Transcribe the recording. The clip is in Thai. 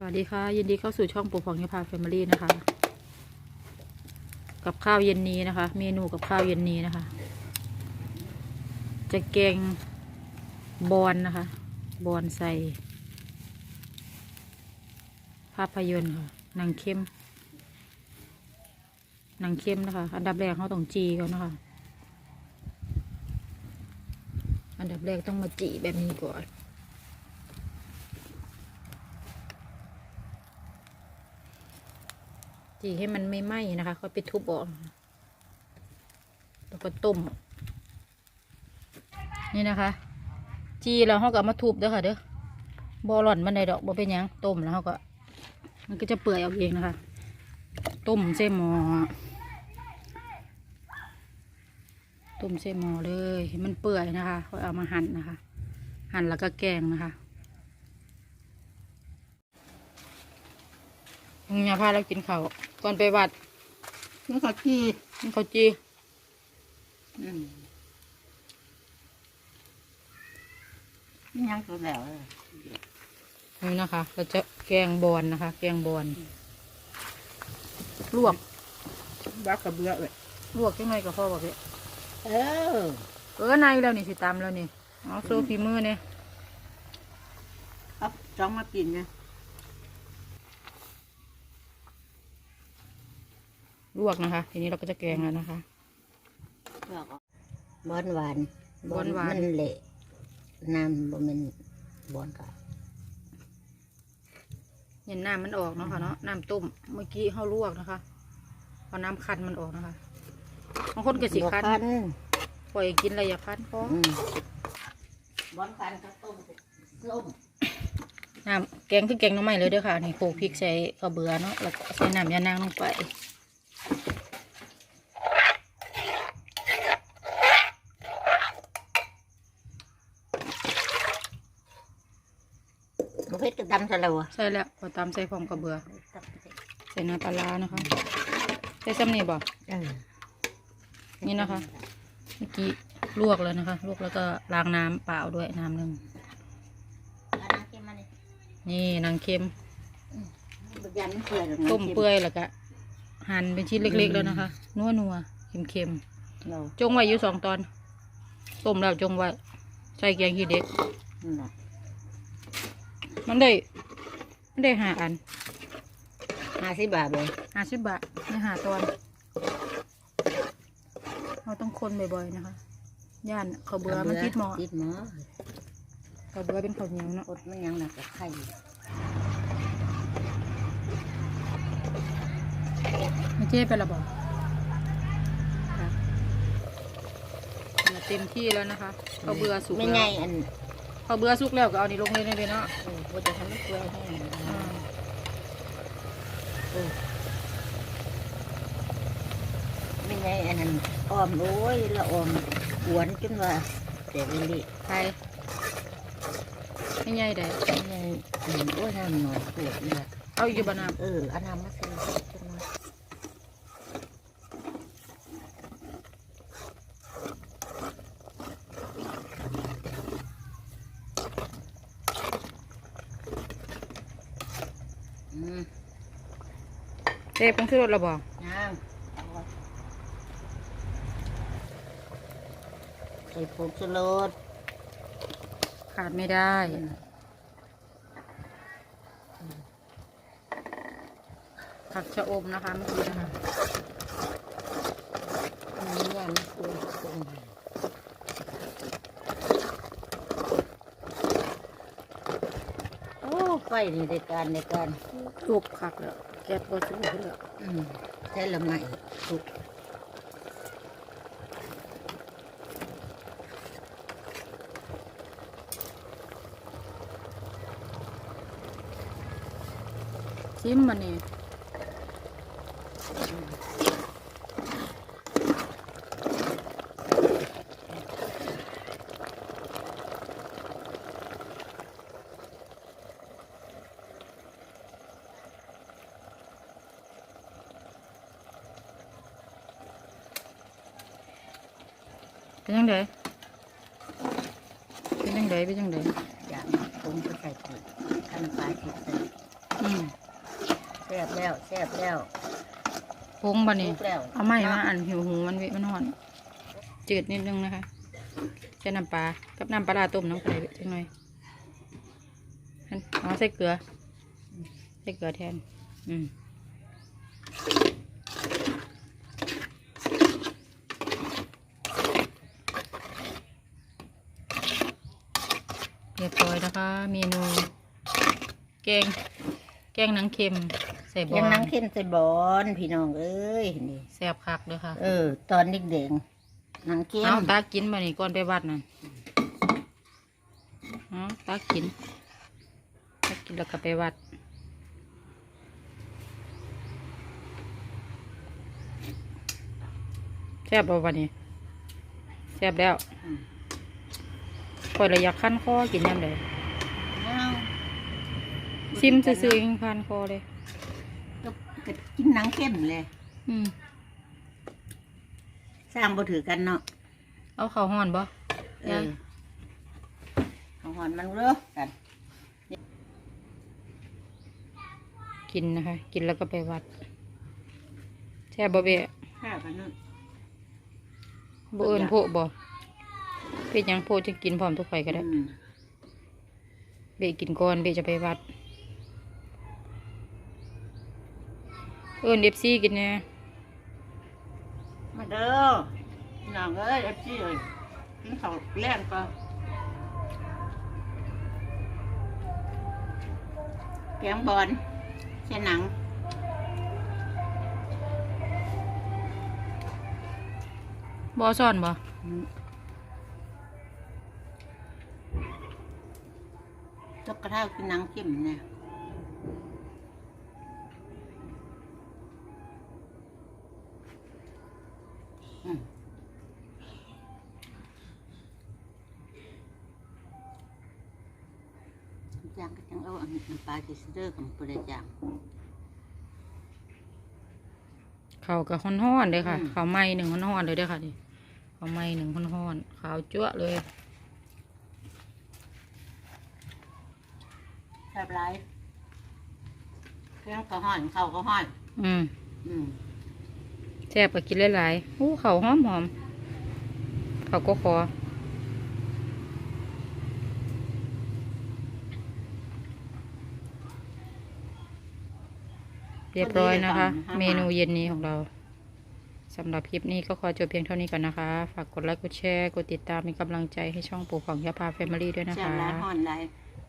สวัสดีค่ะ ยินดีเข้าสู่ช่องปู่ฟองยาพาแฟมิลี่นะคะ กับข้าวเย็นนี้นะคะ เมนูกับข้าวเย็นนี้นะคะ จะแกงบอนนะคะ บอนใส่ ภาพยนตร์ค่ะหนังเข้มหนังเข้มนะคะ อันดับแรกเขาต้องจีก่อนนะคะ อันดับแรกต้องมาจีแบบนี้ก่อน จีให้มันไม่ไหม้นะคะก็ไปทุบออกแล้วก็ต้ม นี่นะคะ จีแล้วเขาก็มาทุบเด้อค่ะเด้อบอหล่อนมันได้ดอกบอเป็นยังต้มแล้วเขาก็ มันก็จะเปื่อยออกเองนะคะ ต้มเส้หมอต้มเส้หมอเลยมันเปื่อยนะคะค่อยเอามาหั่นนะคะ หั่นแล้วก็แกงนะคะ ยาพาเรากินข้าวก่อนไปวัดนี่เขาจี้กินข้าวจีอืมนี่ยังตัวแล้วเลยนี่นะคะ เราจะแกงบอนนะคะ แกงบอนลวกบักกระเบื้อเลยลวกยังไงกับพ่อบอกพี่เออเออในแล้วนี่สิตำแล้วนี่เอาโซฟีมือเนี่ย เอาจ้องมากินไง ลวกนะคะ ทีนี้เราก็จะแกงแล้วนะคะ บอนหวานบอนหวาน มันเละน้ำบ่แมันบอนกะเห็นน้ำมันออกเนาะค่ะเนาะน้ำต้มเมื่อกี้เขาลวกนะคะเอาน้ำคั้นมันออกนะคะบางคนก็สิคั้นบ่นปล่อยกินระยะคั้นพออืมบอนคันก็ต้มต้มน้ำแกงคือแกงหน้ำใหม่เลยเด้อค่ะนี่โขลกพริกใส่กระเบือเนาะแล้วก็ใส่น้ำยานางลงไป บุฟเฟ่ต์ก็ดำซะแล้วอะใส่แล้วพอตามใส่พร้อมกระเบือ ใส่น้ำปลาร้านะคะ ใส่ซ้ำนี่บ่เออนี่นะคะ เมื่อกี้ลวกแล้วนะคะ ลวกแล้วก็ล้างน้ำเปล่าด้วยน้ำหนึ่งอันนั้นเค็มมาเลยนี่นางเค็ม บุยันเปื่อยหรอกนะต้มเปื่อยแล้วก็ หั่นเป็นชิ้นเล็ก ๆ แล้วนะคะ นัวนัวเค็มเค็มเราๆจงไว้อยู่สองตอน ต้มแล้วจงไว้ ใส่แกงขี้เด็กนั่นน่ะมันได้ มันได้หาอันห้าสิบบาทเลยห้าสิบบาทในหาตอน เราต้องคนบ่อยๆนะคะ ย่านข้าวเบื่อมันติดหมอติดหมอข้าวเบื่อเป็นข้าวเหนียวเนาะอดมันยังหนักกับไข่ ไม่เจ๊ไปละบอกเต็มที่แล้วนะคะข้าวเบื่อสุกไม่แล้วไงอันข้าวเบื่อสุกแล้วก็เอานี่ลงเลยเลยเนาะเออว่าจะทำให้เปื่อยให้อ่าเออไม่ไงอันนั้นออมโอ้ยละออมหวนจนว่าเสียเลยลิใครไม่ใหญ่ได้ไม่ไงอันนั้นโอ้ยน้ำหน่อยปวดเนี่ยเอาอยู่บานามเอออันนั้นมาใส่จนว่าอืม เจ๊ปรุงชูรสเราบอกน้ำเอาไว้ใส่ผงชูรสขาดไม่ได้ผักชะอมนะคะเมื่อกี้นะคะอันนี้ยำคือตรงโอ้ไฟนี่ในการในการลูกผักแล้ว แก๊สก็สุกแล้วอืมใช้ละไหมสุกชิมมันนี่ เป็นยังไงเป็นยังไงเป็นยังไงอย่างปรุงก็ใส่ปุ๋ยขั้นปลายที่ใส่อืมแซ่บแล้วแซ่บแล้วพงบะนี่สุกแล้วเอาไม้มาอันหิวหูมันเวะมันหอนจืดนิดนึงนะคะใช้น้ำปลากับน้ำปลาร้าต้มน้ำกระไรจังหน่อยอันเอาใส่เกลือใส่เกลือแทน อืม เรียบร้อยนะคะ เมนู แกง แกงหนังเค็ม ใส่บอยังลนังเข้มใส่บอนพี่น้องเอ้ยนี่แซ่บคักเลยค่ะ เออ ตอนเด็กๆนังเข้มเอาตากินมานี่ก่อนไปวัดนั่นเอาตากินตากินแล้วก็ไปวัด แซ่บบ่วันนี้แซ่บแล้ว คอยระอยากขั้นคอกินยังไงอ้าวซิมซื่อๆยังคันคอเลยก็ก็กินหนังเข้มเลย อืมสร้างบ่ถือกันเนาะเอาข้าวห่อนบ่เออของหอนมันเด้อกัน กินนะคะ กินแล้วก็ไปวัดแซ่บบ่เบะข้าวกันเนาะบ่เอิญโพะบ่ เป็นหยังโพะจะกินพร้อมทุกไฟก็ได้อืมเบะกินก่อน เบะจะไปวัด เอิญเอฟซีกินเนี่ยมาเด้อพี่น้องเอ้ยเอฟซีเอ้ยกินข้าวแรงก็แกงบอลเส้นหนังบอซ่อนบ่ ตกกระเท่ากินหนังเข้มเนี่ยอืมจางก็จังเอาอันน้ำปลาที่ซื้อกับปุระจางเขาวกับห้อนๆเลยค่ะอืมเขาวไหม้หนึ่งห้อนๆเลยเด้อค่ะดิเขาวไหม้หนึ่งห้อนๆขาวจั๊วะเลย แซ่บไรเครื่องก็ห้อนข้าวก็ห้อน อืมอืมแซ่บก็กินหลายๆอู้เขาวหอมหอมๆเขาวก็คอเรียบร้อยนะคะ เมนูเย็นนี้ของเราสำหรับคลิปนี้ก็ขอจบเพียงเท่านี้ก่อนนะคะ ฝากกดไลค์ กดแชร์ กดติดตามเป็นกำลังใจให้ช่องปู่ของยาพาแฟมิลี่ด้วยนะแซ่บคะไรห้อนไร